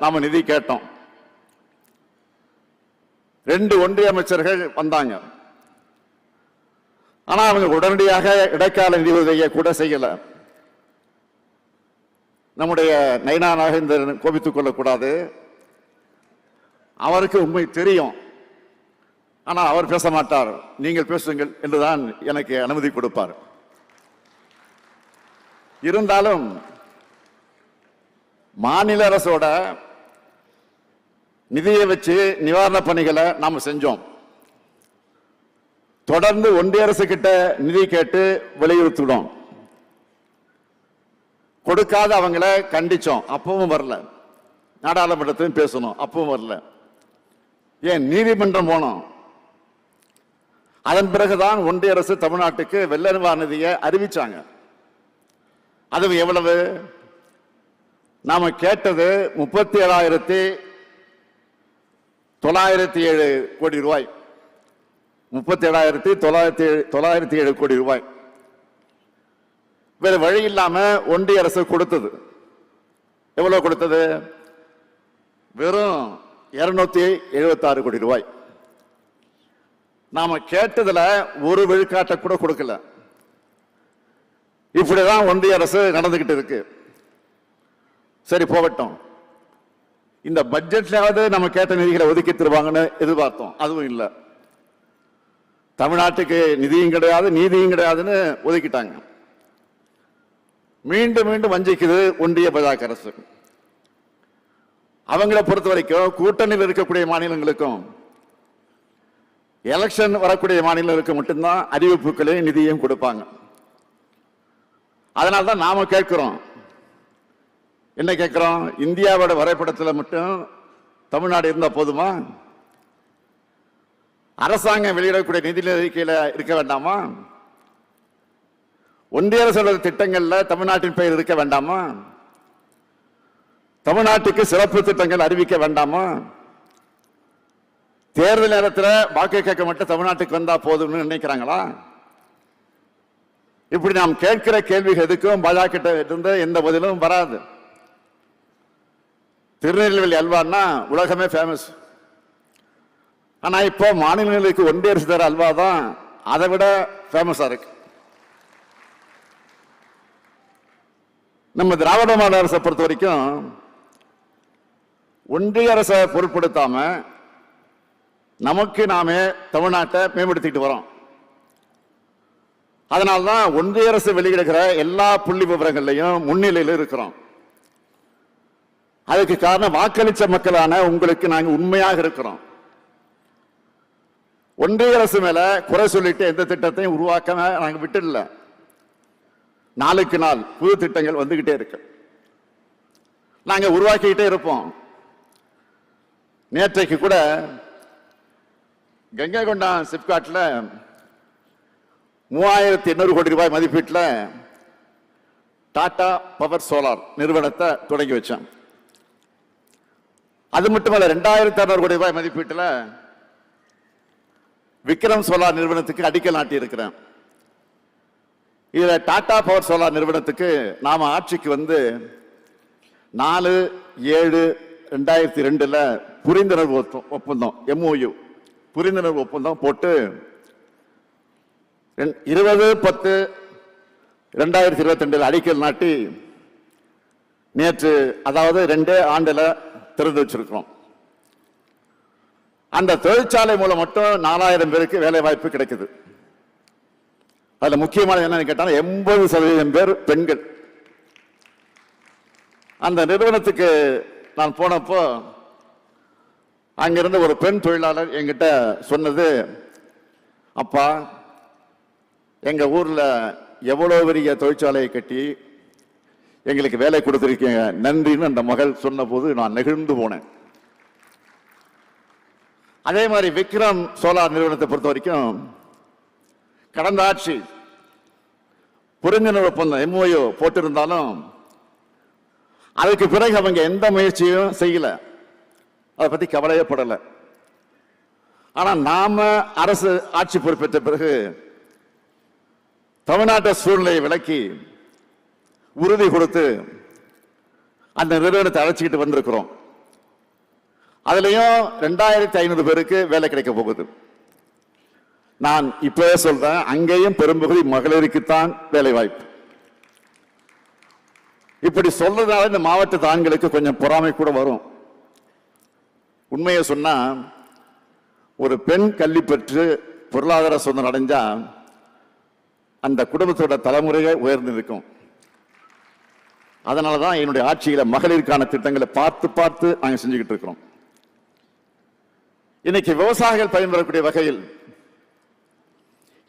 நாம நிதி கேட்டோம். ரெண்டு ஒன்றிய அமைச்சர்கள் வந்தாங்க. ஆனா அவங்க உடனடியாக இடைக்கால நிதி உதவியை கூட செய்யல. நம்முடைய நைனா நாகேந்திரன் கோபித்துக் கொள்ளக்கூடாது. அவருக்கு உண்மை தெரியும். ஆனால் அவர் பேச மாட்டார். நீங்கள் பேசுங்கள் என்றுதான் எனக்கு அனுமதி கொடுப்பார். இருந்தாலும் மாநில அரசோட நிதியை வச்சு நிவாரண பணிகளை நாம செஞ்சோம். தொடர்ந்து ஒன்றிய அரசு கிட்ட நிதி கேட்டு வலியுறுத்தினோம். கொடுக்காத அவங்கள கண்டிச்சோம். அப்பவும் வரல. நாடாளுமன்றத்திலும் பேசணும். அப்பவும் வரல. ஏன் நீதிமன்றம் போனோம். அதன் பிறகுதான் ஒன்றிய அரசு தமிழ்நாட்டுக்கு வெள்ள நிவாரண நிதியை அறிவிச்சாங்க. அது எவ்வளவு? நாம கேட்டது முப்பத்தி ஏழாயிரத்தி தொள்ளாயிரத்தி ஏழு கோடி ரூபாய். முப்பத்தி ஏழாயிரத்தி தொள்ளாயிரத்தி தொள்ளாயிரத்தி ஏழு கோடி ரூபாய். வேறு வழி இல்லாம ஒன்றிய அரசு கொடுத்தது. எவ்வளவு கொடுத்தது? வெறும் இருநூத்தி எழுபத்தாறு கோடி ரூபாய். நாம கேட்டதுல ஒரு விழுக்காட்டை கூட கொடுக்கல. இப்படிதான் ஒன்றிய அரசு நடந்துகிட்டு இருக்கு. சரி போகட்டும். இந்த பட்ஜெட்லாவது நம்ம கேட்ட நிதிகளை ஒதுக்கி தருவாங்கன்னு எதிர்பார்த்தோம். அதுவும் இல்லை. தமிழ்நாட்டுக்கு நிதியும் கிடையாது நீதியும் கிடையாதுன்னு ஒதுக்கிட்டாங்க. மீண்டும் மீண்டும் வஞ்சிக்குது ஒன்றிய பாஜக அரசு. அவங்களை பொறுத்த வரைக்கும் கூட்டணியில் இருக்கக்கூடிய மாநிலங்களுக்கும் எலெக்ஷன் வரக்கூடிய மாநிலங்களுக்கு மட்டும்தான் அறிவிப்புகளையும் நிதியும் கொடுப்பாங்க. அதனால தான் நாம கேட்கிறோம். என்ன கேட்குறோம் இந்தியாவோட வரைபடத்தில் மட்டும் தமிழ்நாடு இருந்தால் போதுமா? அரசாங்கம் வெளியிடக்கூடிய நிதி அறிக்கையில இருக்க வேண்டாமா? ஒன்றிய அரசோட திட்டங்களில் தமிழ்நாட்டின் பெயர் இருக்க வேண்டாமா? தமிழ்நாட்டுக்கு சிறப்பு திட்டங்கள் அறிவிக்க வேண்டாமா? தேர்தல் நேரத்தில் வாக்கு கேட்க மட்டும் தமிழ்நாட்டுக்கு வந்தால் போதும்னு நினைக்கிறாங்களா? இப்படி நாம் கேட்கிற கேள்விகள் எதுக்கும் பாஜக இருந்து எந்த பதிலும் வராது. திருநெல்வேலி அல்வான்னா உலகமே ஃபேமஸ் ஆனால் இப்போ மாநிலங்களுக்கு ஒன்றிய அரசு தர அல்வா தான் அதை விட ஃபேமஸாக இருக்கு. நம்ம திராவிட மாநில அரசை பொறுத்த வரைக்கும் ஒன்றிய அரசை பொருட்படுத்தாம நமக்கு நாமே தமிழ்நாட்டை மேம்படுத்திட்டு வரோம். அதனால்தான் ஒன்றிய அரசு வெளியிடுகிற எல்லா புள்ளி விவரங்கள்லையும் முன்னிலையில் இருக்கிறோம். அதுக்கு காரணம் வாக்களிச்ச மக்களான உங்களுக்கு நாங்கள் உண்மையாக இருக்கிறோம். ஒன்றிய அரசு மேல குறை சொல்லிட்டு எந்த திட்டத்தையும் உருவாக்க நாங்கள் விட்டுடல. நாளுக்கு நாள் புது திட்டங்கள் வந்துகிட்டே இருக்கு. நாங்க உருவாக்கிக்கிட்டே இருப்போம். நேற்றைக்கு கூட கங்கை கொண்டான் சிப்காட்ல மூவாயிரத்தி எண்ணூறு கோடி ரூபாய் மதிப்பீட்டில் டாடா பவர் சோலார் நிறுவனத்தை தொடங்கி வச்சேன் அது மட்டுமல்ல ரெண்டாயிரத்தி அறுநூறு கோடி ரூபாய் மதிப்பீட்டில் விக்ரம் சோலார் நிறுவனத்துக்கு அடிக்கல் நாட்டி இருக்கிறேன் இதுல டாடா பவர் சோலார் நிறுவனத்துக்கு நாம ஆட்சிக்கு வந்து நாலு ஏழு ரெண்டாயிரத்தி ரெண்டுல புரிந்துணர்வு ஒப்பந்தம் எம்ஓயு புரிந்துணர்வு ஒப்பந்தம் போட்டு ரெண்- இருபது பத்து ரெண்டாயிரத்தி இருபத்தி ரெண்டில் அடிக்கல் நாட்டி நேற்று அதாவது ரெண்டே ஆண்டுல திறந்து வச்சிருக்கிறோம். அந்த தொழிற்சாலை மூலம் மட்டும் நாலாயிரம் பேருக்கு வேலை வாய்ப்பு கிடைக்குது. அதுல முக்கியமானது என்னன்னு கேட்டால் எண்பது சதவீதம் பேர் பெண்கள். அந்த நிறுவனத்துக்கு நான் போனப்போ அங்கிருந்த ஒரு பெண் தொழிலாளர் என்கிட்ட சொன்னது அப்பா எங்க ஊர்ல எவ்வளவு பெரிய தொழிற்சாலையை கட்டி எங்களுக்கு வேலை கொடுத்துருக்கீங்க. நன்றின்னு அந்த மகள் சொன்னபோது நான் நெகிழ்ந்து போனேன். அதே மாதிரி விக்ரம் சோலார் நிறுவனத்தை பொறுத்த வரைக்கும் கடந்த ஆட்சி புரிந்துணர்வு ஒப்பந்தம் எம்ஓயோ போட்டிருந்தாலும் அதுக்கு பிறகு அவங்க எந்த முயற்சியும் செய்யல. அதை பத்தி கவலையே படல. ஆனா நாம அரசு ஆட்சி பொறுப்பேற்ற பிறகு தமிழ்நாட்டு சூழ்நிலையை விளக்கி உறுதி கொடுத்து அந்த நிறுவனத்தை அழைச்சிக்கிட்டு வந்திருக்கிறோம். அதுலேயும் ரெண்டாயிரத்தி ஐநூறு பேருக்கு வேலை கிடைக்க போகுது. நான் இப்பவே சொல்றேன் அங்கேயும் பெரும்பகுதி மகளிருக்குத்தான் வேலை வாய்ப்பு இப்படி சொல்றதுனால இந்த மாவட்ட ஆண்களுக்கு கொஞ்சம் பொறாமை கூட வரும். உண்மையை சொன்னா ஒரு பெண் கல்வி பெற்று பொருளாதார சுதந்திரம் அடைஞ்சா அந்த குடும்பத்தோட தலைமுறையே உயர்ந்து இருக்கும் அதனால தான் என்னுடைய ஆட்சியில் மகளிருக்கான திட்டங்களை பார்த்து பார்த்து நாங்கள் செஞ்சுக்கிட்டு இருக்கிறோம். இன்னைக்கு விவசாயிகள் பயன்பெறக்கூடிய வகையில்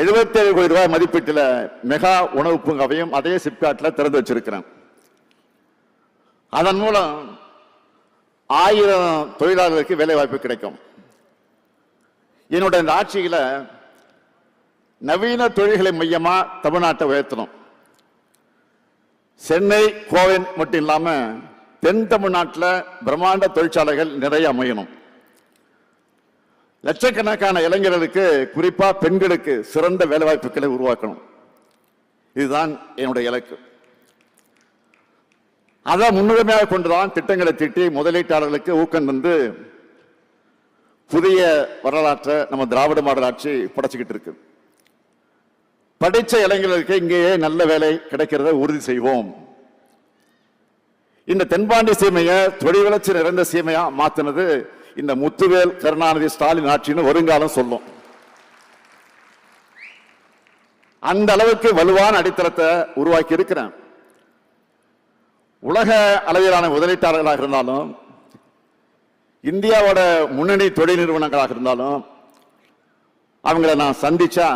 77 கோடி ரூபாய் மதிப்பீட்டில் மெகா உணவு பூங்காவையும் அதே சிப்காட்டில் திறந்து வச்சிருக்கிறேன். அதன் மூலம் ஆயிரம் தொழிலாளர்களுக்கு வேலை வாய்ப்பு கிடைக்கும். என்னோட இந்த ஆட்சியில் நவீன தொழில்களை மையமாக தமிழ்நாட்டை உயர்த்தணும். சென்னை கோவை மட்டும் இல்லாம தென் தமிழ்நாட்டில் பிரம்மாண்ட தொழிற்சாலைகள் நிறைய அமையணும். லட்சக்கணக்கான இளைஞர்களுக்கு குறிப்பா பெண்களுக்கு சிறந்த வேலைவாய்ப்புகளை உருவாக்கணும். இதுதான் என்னுடைய இலக்கு. அதை முன்னுரிமையாக கொண்டுதான் திட்டங்களை தீட்டி முதலீட்டாளர்களுக்கு ஊக்கம் தந்து புதிய வரலாற்றை நம்ம திராவிட மாடல் ஆட்சி படைச்சுக்கிட்டு இருக்கு. படிச்ச இளைஞர்களுக்கு இங்கேயே நல்ல வேலை கிடைக்கிறத உறுதி செய்வோம். இந்த தென்பாண்டி சீமையை தொழில் வளர்ச்சி நிறைந்த சீமையா மாத்தினது இந்த முத்துவேல் கருணாநிதி ஸ்டாலின் ஆட்சின்னு வருங்காலம் சொல்லும். அந்த அளவுக்கு வலுவான அடித்தளத்தை உருவாக்கி இருக்கிறேன். உலக அளவிலான முதலீட்டாளர்களாக இருந்தாலும் இந்தியாவோட முன்னணி தொழில் நிறுவனங்களாக இருந்தாலும் அவங்கள நான் சந்திச்சா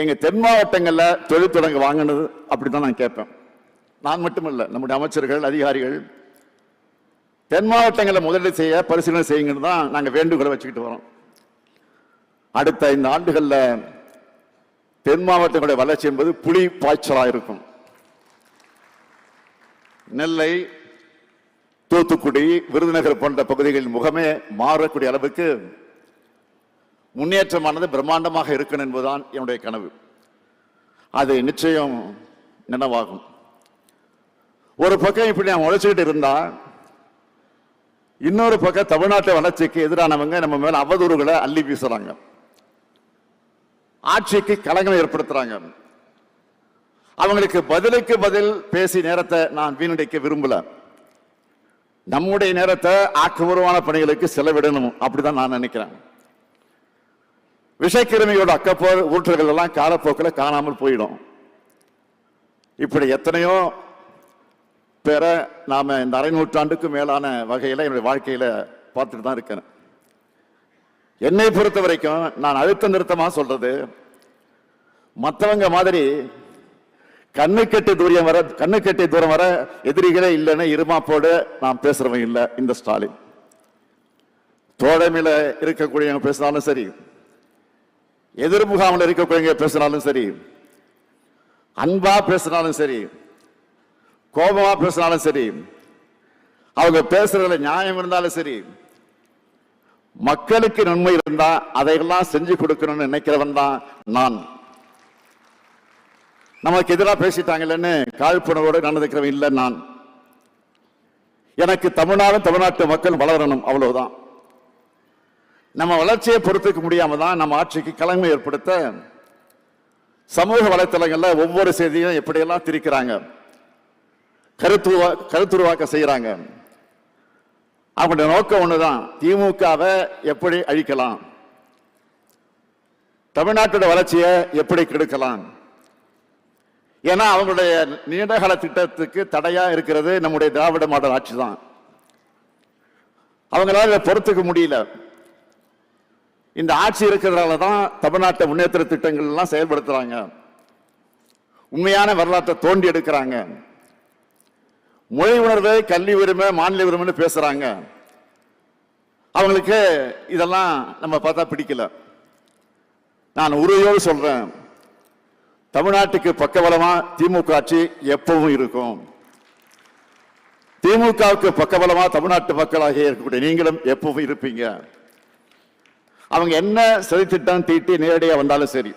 எங்கள் தென் மாவட்டங்களில் தொழில் தொடங்க வாங்கினது அப்படிதான் நான் கேட்பேன். நான் மட்டுமல்ல நம்முடைய அமைச்சர்கள் அதிகாரிகள் தென் மாவட்டங்களில் முதலீடு செய்ய பரிசீலனை செய்யுங்கன்னு தான் நாங்கள் வேண்டுகோளை வச்சுக்கிட்டு வரோம். அடுத்த ஐந்து ஆண்டுகளில் தென் மாவட்டங்களுடைய வளர்ச்சி என்பது புலி பாய்ச்சலாக இருக்கும். நெல்லை தூத்துக்குடி விருதுநகர் போன்ற பகுதிகளின் முகமே மாறக்கூடிய அளவுக்கு முன்னேற்றமானது பிரம்மாண்டமாக இருக்கணும் என்பதுதான் என்னுடைய கனவு. அது நிச்சயம் நினைவாகும். ஒரு பக்கம் இப்படி நான் உழைச்சிக்கிட்டு இருந்தா இன்னொரு பக்கம் தமிழ்நாட்டு வளர்ச்சிக்கு எதிரானவங்க நம்ம மேல அவதூறுகளை அள்ளி வீசுறாங்க. ஆட்சிக்கு கலகம் ஏற்படுத்துறாங்க. அவங்களுக்கு பதிலுக்கு பதில் பேசி நேரத்தை நான் வீணடிக்க விரும்பல. நம்முடைய நேரத்தை ஆக்கப்பூர்வமான பணிகளுக்கு செலவிடணும் அப்படிதான் நான் நினைக்கிறேன். விஷக்கிருமியோட அக்கப்போ ஊற்றுகள் எல்லாம் காலப்போக்கில் காணாமல் போயிடும். இப்படி எத்தனையோ பேரை நாம் இந்த அரை நூற்றாண்டுக்கு மேலான வகையில் என்னுடைய வாழ்க்கையில் பார்த்துட்டு தான் இருக்கிறேன் என்னை பொறுத்த வரைக்கும் நான் அழுத்த நிறுத்தமாக சொல்றது மற்றவங்க மாதிரி கண்ணு தூரம் வர கண்ணுக்கெட்டி தூரம் வர எதிரிகளே இல்லைன்னு இருமாப்போடு நான் பேசுகிறவங்க இல்லை இந்த ஸ்டாலின். தோழமையில் இருக்கக்கூடியவங்க பேசினாலும் சரி எதிர் முகாமில் இருக்கக்கூடிய பேசினாலும் சரி அன்பா பேசினாலும் சரி கோபமா பேசினாலும் சரி அவங்க பேசுறதுல நியாயம் இருந்தாலும் சரி மக்களுக்கு நன்மை இருந்தா அதையெல்லாம் செஞ்சு கொடுக்கணும்னு நினைக்கிறவன் தான் நான். நமக்கு எதிராக பேசிட்டாங்கல்லன்னு காழ்ப்புணர்வோடு நடந்துக்கிறவன் இல்லை நான். எனக்கு தமிழ்நாடும் தமிழ்நாட்டு மக்கள் வளரணும் அவ்வளவுதான். நம்ம வளர்ச்சியை பொறுத்துக்க முடியாமல் தான் நம்ம ஆட்சிக்கு கலமை ஏற்படுத்த சமூக வலைத்தளங்களில் ஒவ்வொரு செய்தியும் எப்படியெல்லாம் திரிக்கிறாங்க கருத்துருவா கருத்துருவாக்க செய்கிறாங்க அவங்களுடைய நோக்கம் ஒன்று தான் திமுகவை எப்படி அழிக்கலாம்? தமிழ்நாட்டோட வளர்ச்சியை எப்படி கெடுக்கலாம்? ஏன்னா அவங்களுடைய நீண்டகால திட்டத்துக்கு தடையாக இருக்கிறது நம்முடைய திராவிட மாடல் ஆட்சி தான் அவங்களால பொறுத்துக்க முடியல. இந்த ஆட்சி இருக்கிறதால தான் தமிழ்நாட்டை முன்னேற்ற திட்டங்கள் எல்லாம் செயல்படுத்துறாங்க. உண்மையான வரலாற்றை தோண்டி எடுக்கிறாங்க. மொழி உணர்வு கல்வி உரிமை மாநில உரிமைன்னு பேசுறாங்க. அவங்களுக்கு இதெல்லாம் நம்ம பார்த்தா பிடிக்கல. நான் உறுதியோடு சொல்றேன். தமிழ்நாட்டுக்கு பக்கபலமா திமுக ஆட்சி எப்பவும் இருக்கும். திமுகவுக்கு பக்கபலமா தமிழ்நாட்டு மக்களாக இருக்கக்கூடிய நீங்களும் எப்பவும் இருப்பீங்க. அவங்க என்ன சதித்திட்டம் தீட்டி நேரடியாக வந்தாலும் சரி.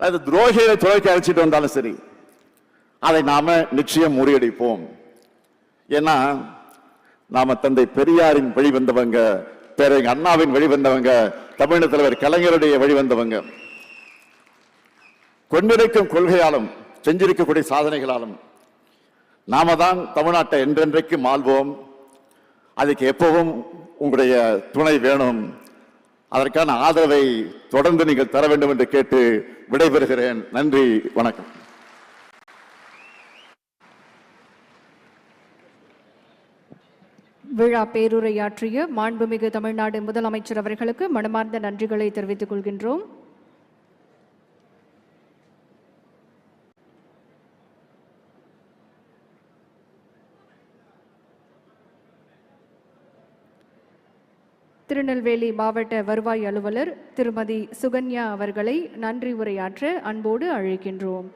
அது துரோகிகளை துறைக்கு அழைச்சிட்டு வந்தாலும் சரி. அதை நாம நிச்சயம் முறியடிப்போம். ஏன்னா நாம தந்தை பெரியாரின் வழி வந்தவங்க அண்ணாவின் வழி வந்தவங்க தமிழக தலைவர் கலைஞருடைய வழி வந்தவங்க கொண்டிருக்கும் கொள்கையாலும் செஞ்சிருக்கக்கூடிய சாதனைகளாலும் நாம தான் தமிழ்நாட்டை என்றென்றைக்கு மாள்வோம் அதுக்கு எப்பவும் உங்களுடைய துணை வேணும். அதற்கான ஆதரவை தொடர்ந்து நீங்கள் தர வேண்டும் என்று கேட்டு விடைபெறுகிறேன். நன்றி வணக்கம். விழா பேருரையாற்றிய மாண்புமிகு தமிழ்நாடு முதலமைச்சர் அவர்களுக்கு மனமார்ந்த நன்றிகளை தெரிவித்துக் கொள்கின்றோம். திருநெல்வேலி மாவட்ட வருவாய் அலுவலர் திருமதி சுகன்யா அவர்களை நன்றி உரையாற்ற அன்போடு அழைக்கின்றோம்.